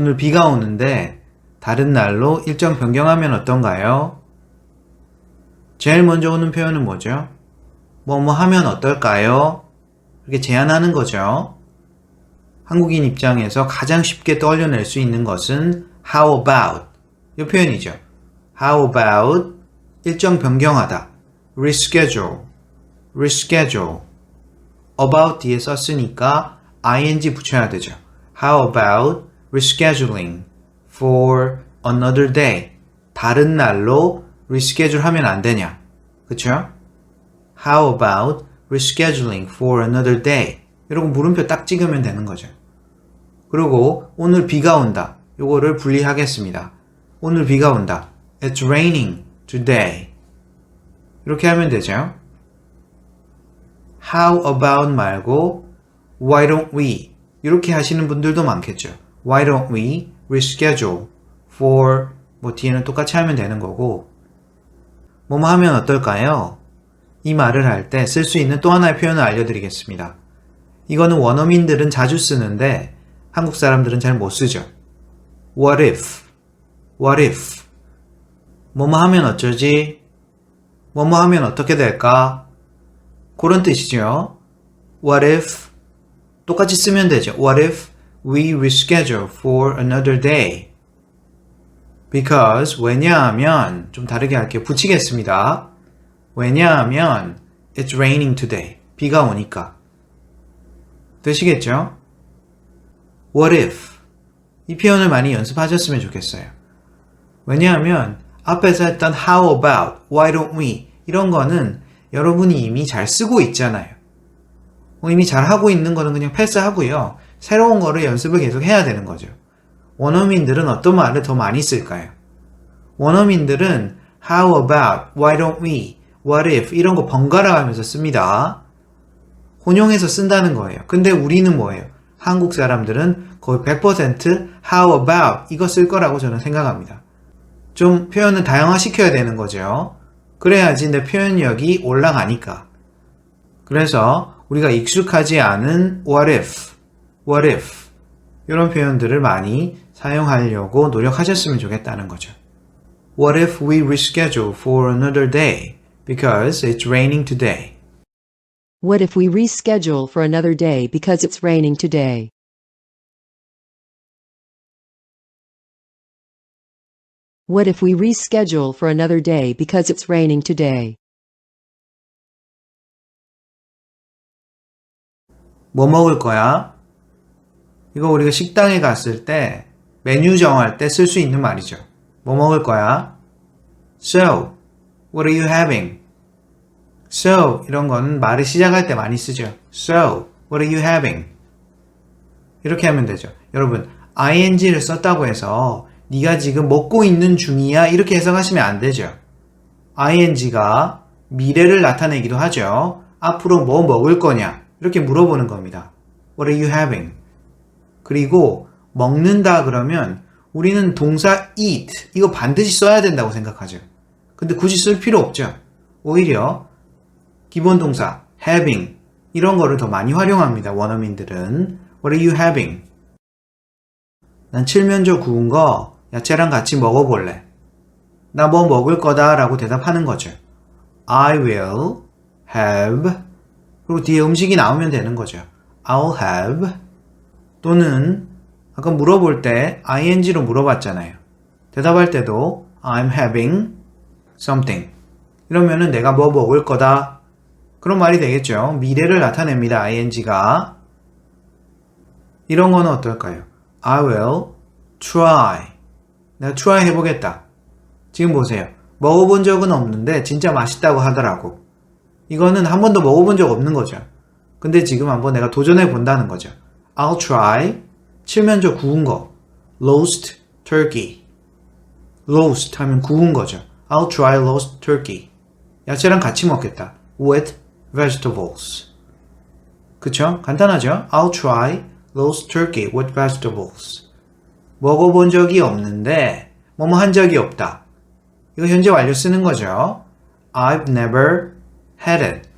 오늘 비가 오는데 다른 날로 일정 변경하면 어떤가요? 제일 먼저 오는 표현은 뭐죠? 뭐뭐 하면 어떨까요? 이렇게 제안하는 거죠. 한국인 입장에서 가장 쉽게 떠올려낼 수 있는 것은 how about 이 표현이죠. how about 일정 변경하다 reschedule reschedule about 뒤에 썼으니까 ing 붙여야 되죠. How about rescheduling for another day? 다른 날로 reschedule 하면 안 되냐? 그쵸? How about rescheduling for another day? 이러고 물음표 딱 찍으면 되는 거죠. 그리고 오늘 비가 온다. 요거를 분리하겠습니다. 오늘 비가 온다. It's raining today. 이렇게 하면 되죠. How about 말고 Why don't we? 이렇게 하시는 분들도 많겠죠. Why don't we reschedule for 뭐 뒤에는 똑같이 하면 되는 거고 뭐뭐 하면 어떨까요? 이 말을 할 때 쓸 수 있는 또 하나의 표현을 알려드리겠습니다. 이거는 원어민들은 자주 쓰는데 한국 사람들은 잘 못 쓰죠. What if? What if? 뭐뭐 하면 어쩌지? 뭐뭐 하면 어떻게 될까? 그런 뜻이죠. What if? 똑같이 쓰면 되죠. What if we reschedule for another day? Because 왜냐하면 좀 다르게 할게요. 붙이겠습니다. 왜냐하면 it's raining today. 비가 오니까. 되시겠죠? What if? 이 표현을 많이 연습하셨으면 좋겠어요. 왜냐하면 앞에서 했던 how about, why don't we 이런 거는 여러분이 이미 잘 쓰고 있잖아요. 뭐 이미 잘 하고 있는 거는 그냥 패스하고요. 새로운 거를 연습을 계속 해야 되는 거죠. 원어민들은 어떤 말을 더 많이 쓸까요? 원어민들은 how about, why don't we, what if 이런 거 번갈아 가면서 씁니다. 혼용해서 쓴다는 거예요. 근데 우리는 뭐예요? 한국 사람들은 거의 100% how about 이거 쓸 거라고 저는 생각합니다. 좀 표현을 다양화시켜야 되는 거죠. 그래야지 내 표현력이 올라가니까. 그래서 우리가 익숙하지 않은 what if, what if 이런 표현들을 많이 사용하려고 노력하셨으면 좋겠다는 거죠. What if we reschedule for another day because it's raining today? What if we reschedule for another day because it's raining today? What if we reschedule for another day because it's raining today? 뭐 먹을 거야? 이거 우리가 식당에 갔을 때 메뉴 정할 때 쓸 수 있는 말이죠. 뭐 먹을 거야? So, what are you having? So, 이런 거는 말을 시작할 때 많이 쓰죠. So, what are you having? 이렇게 하면 되죠. 여러분, ing를 썼다고 해서 네가 지금 먹고 있는 중이야 이렇게 해석하시면 안 되죠. ing가 미래를 나타내기도 하죠. 앞으로 뭐 먹을 거냐 이렇게 물어보는 겁니다. What are you having? 그리고 먹는다 그러면 우리는 동사 eat 이거 반드시 써야 된다고 생각하죠. 근데 굳이 쓸 필요 없죠. 오히려 기본 동사 having 이런 거를 더 많이 활용합니다. 원어민들은 What are you having? 난 칠면조 구운 거 야채랑 같이 먹어볼래. 나 뭐 먹을 거다 라고 대답하는 거죠. I will have 그리고 뒤에 음식이 나오면 되는 거죠. I'll have 또는 아까 물어볼 때 ing로 물어봤잖아요. 대답할 때도 I'm having something 이러면은 내가 뭐 먹을 거다 그런 말이 되겠죠. 미래를 나타냅니다. ing가 이런 거는 어떨까요? I will try 내가 try 해보겠다. 지금 보세요. 먹어본 적은 없는데 진짜 맛있다고 하더라고. 이거는 한 번도 먹어본 적 없는 거죠. 근데 지금 한번 내가 도전해 본다는 거죠. I'll try 칠면조 구운 거. roast turkey. roast 하면 구운 거죠. I'll try roast turkey. 야채랑 같이 먹겠다. with vegetables. 그쵸? 간단하죠? I'll try roast turkey with vegetables. 먹어본 적이 없는데 뭐뭐 한 적이 없다. 이거 현재 완료 쓰는 거죠. I've never had it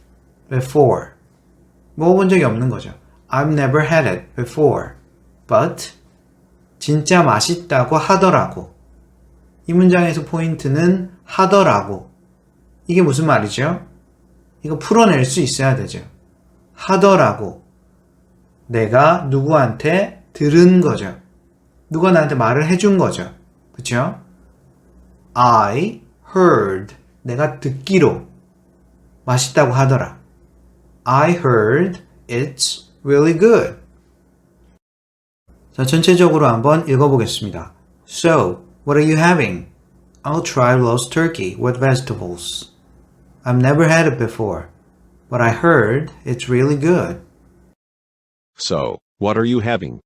before. 먹어본 적이 없는 거죠. I've never had it before. But 진짜 맛있다고 하더라고. 이 문장에서 포인트는 하더라고. 이게 무슨 말이죠? 이거 풀어낼 수 있어야 되죠. 하더라고. 내가 누구한테 들은 거죠. 누가 나한테 말을 해준 거죠. 그쵸? I heard. 내가 듣기로 맛있다고 하더라. I heard it's really good. 자, 전체적으로 한번 읽어보겠습니다. So, what are you having? I'll try roast turkey with vegetables. I've never had it before, but I heard it's really good. So, what are you having?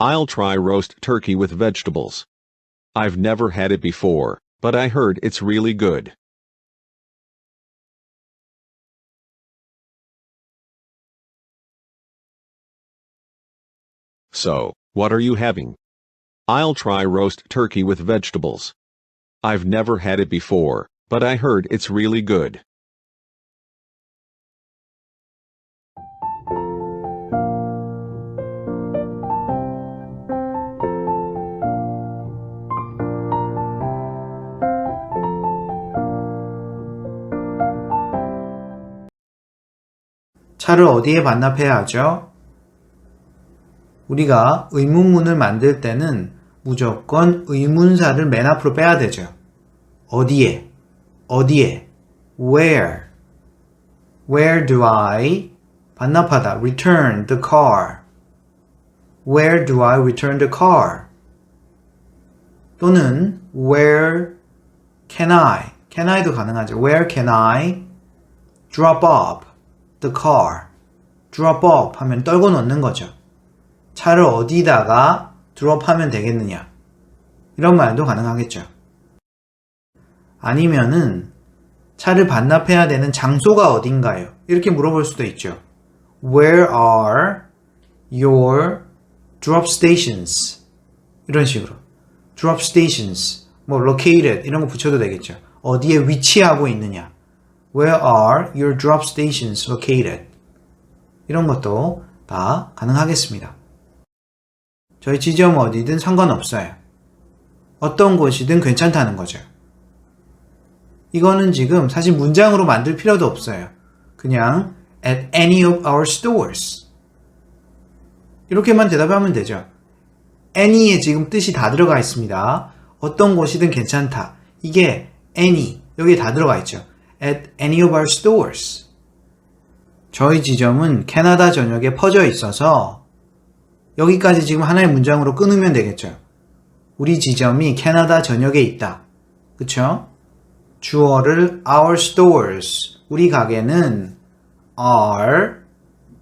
I'll try roast turkey with vegetables. I've never had it before, but I heard it's really good. So, what are you having? I'll try roast turkey with vegetables. I've never had it before, but I heard it's really good. 차를 어디에 반납해야 하죠? 우리가 의문문을 만들 때는 무조건 의문사를 맨 앞으로 빼야 되죠. 어디에? 어디에? Where? Where do I 반납하다 return the car? Where do I return the car? 또는 where can I? can I도 가능하죠. Where can I drop off the car? drop off 하면 떨고 놓는 거죠. 차를 어디다가 드롭하면 되겠느냐? 이런 말도 가능하겠죠. 아니면은 차를 반납해야 되는 장소가 어딘가요? 이렇게 물어볼 수도 있죠. Where are your drop stations? 이런 식으로. drop stations, 뭐 located 이런 거 붙여도 되겠죠. 어디에 위치하고 있느냐? Where are your drop stations located? 이런 것도 다 가능하겠습니다. 저희 지점 어디든 상관없어요. 어떤 곳이든 괜찮다는 거죠. 이거는 지금 사실 문장으로 만들 필요도 없어요. 그냥 at any of our stores. 이렇게만 대답하면 되죠. any에 지금 뜻이 다 들어가 있습니다. 어떤 곳이든 괜찮다. 이게 any 여기에 다 들어가 있죠. at any of our stores. 저희 지점은 캐나다 전역에 퍼져 있어서 여기까지 지금 하나의 문장으로 끊으면 되겠죠. 우리 지점이 캐나다 전역에 있다. 그쵸? 주어를 our stores, 우리 가게는 are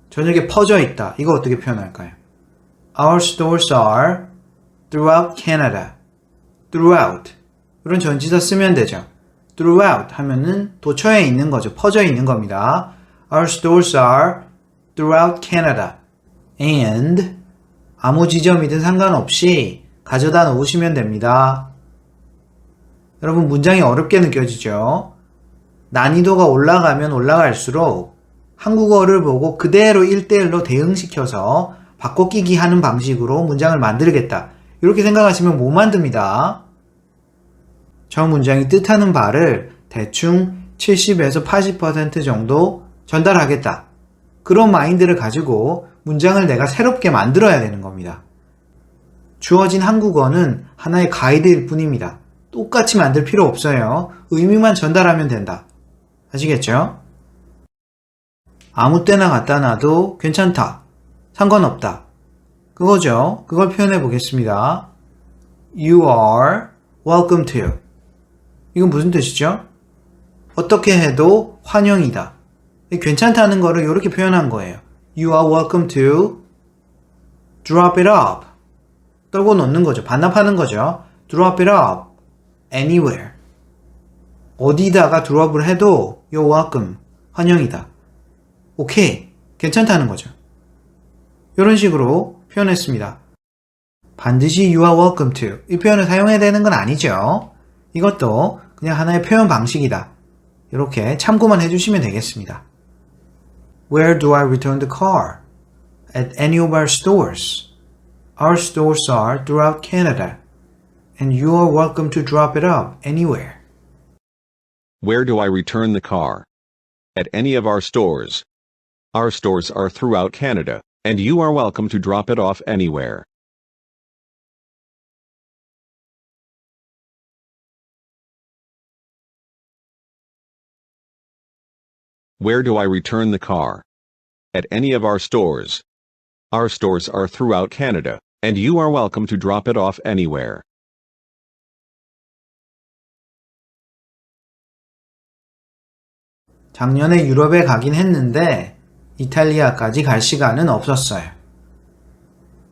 전역에 퍼져 있다. 이거 어떻게 표현할까요? Our stores are throughout Canada. throughout. 이런 전치사 쓰면 되죠. throughout 하면은 도처에 있는 거죠. 퍼져 있는 겁니다. Our stores are throughout Canada. And 아무 지점이든 상관없이 가져다 놓으시면 됩니다. 여러분 문장이 어렵게 느껴지죠? 난이도가 올라가면 올라갈수록 한국어를 보고 그대로 1대1로 대응시켜서 바꿔 끼기 하는 방식으로 문장을 만들겠다. 이렇게 생각하시면 못 만듭니다. 저 문장이 뜻하는 바를 대충 70에서 80% 정도 전달하겠다. 그런 마인드를 가지고 문장을 내가 새롭게 만들어야 되는 겁니다. 주어진 한국어는 하나의 가이드일 뿐입니다. 똑같이 만들 필요 없어요. 의미만 전달하면 된다. 아시겠죠? 아무 때나 갖다 놔도 괜찮다. 상관없다. 그거죠. 그걸 표현해 보겠습니다. You are welcome to. 이건 무슨 뜻이죠? 어떻게 해도 환영이다. 괜찮다는 거를 이렇게 표현한 거예요. You are welcome to drop it off. 떨고 놓는 거죠. 반납하는 거죠. drop it off anywhere. 어디다가 드롭을 해도 you're welcome. 환영이다. 오케이. 괜찮다는 거죠. 이런 식으로 표현했습니다. 반드시 you are welcome to 이 표현을 사용해야 되는 건 아니죠. 이것도 그냥 하나의 표현 방식이다. 이렇게 참고만 해주시면 되겠습니다. Where do I return the car? At any of our stores. Our stores are throughout Canada, and you are welcome to drop it off anywhere. Where do I return the car? At any of our stores. Our stores are throughout Canada, and you are welcome to drop it off anywhere. Where do I return the car? At any of our stores. Our stores are throughout Canada, and you are welcome to drop it off anywhere. 작년에 유럽에 가긴 했는데 이탈리아까지 갈 시간은 없었어요.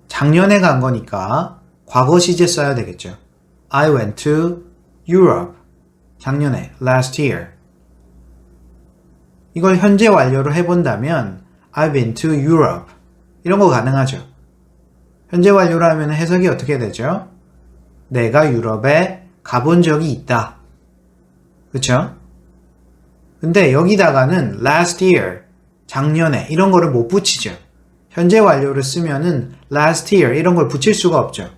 작년에 간 거니까 과거 시제 써야 되겠죠. I went to Europe. 작년에 last year. 이걸 현재 완료로 해본다면 I've been to Europe. 이런 거 가능하죠. 현재 완료로 하면 해석이 어떻게 되죠? 내가 유럽에 가본 적이 있다. 그쵸? 근데 여기다가는 last year, 작년에 이런 거를 못 붙이죠. 현재 완료를 쓰면은 last year 이런 걸 붙일 수가 없죠.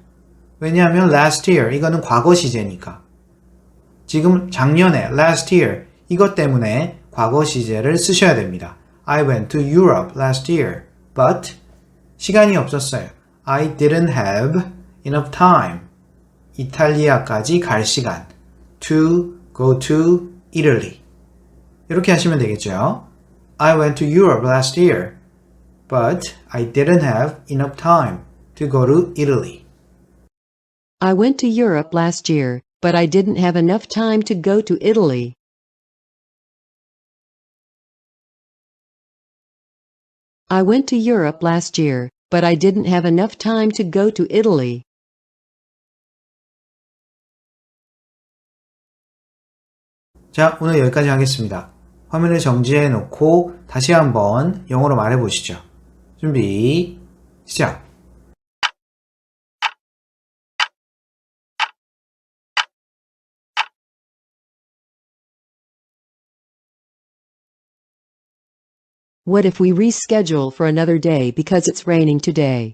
왜냐하면 last year 이거는 과거 시제니까. 지금 작년에 last year 이것 때문에 과거 시제를 쓰셔야 됩니다. I went to Europe last year, but 시간이 없었어요. I didn't have enough time. 이탈리아까지 갈 시간. To go to Italy. 이렇게 하시면 되겠죠. I went to Europe last year, but I didn't have enough time to go to Italy. I went to Europe last year, but I didn't have enough time to go to Italy. I went to Europe last year, but I didn't have enough time to go to Italy. 자, 오늘 여기까지 하겠습니다. 화면을 정지해 놓고 다시 한번 영어로 말해 보시죠. 준비, 시작. What if we reschedule for another day because it's raining today?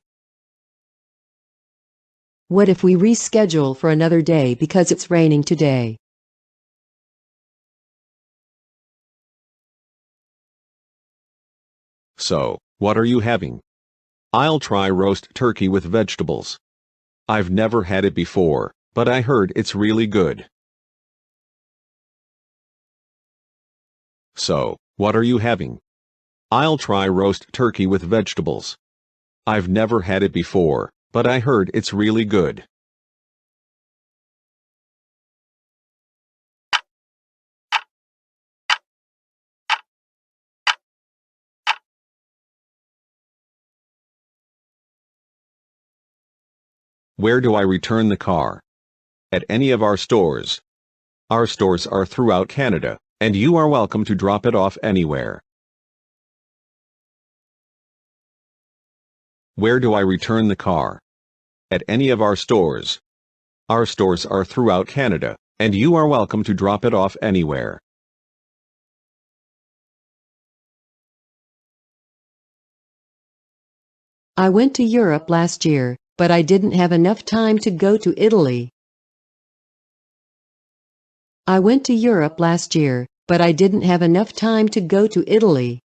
What if we reschedule for another day because it's raining today? So, what are you having? I'll try roast turkey with vegetables. I've never had it before, but I heard it's really good. So, what are you having? I'll try roast turkey with vegetables. I've never had it before, but I heard it's really good. Where do I return the car? At any of our stores. Our stores are throughout Canada, and you are welcome to drop it off anywhere. Where do I return the car? At any of our stores. Our stores are throughout Canada, and you are welcome to drop it off anywhere. I went to Europe last year, but I didn't have enough time to go to Italy. I went to Europe last year, but I didn't have enough time to go to Italy.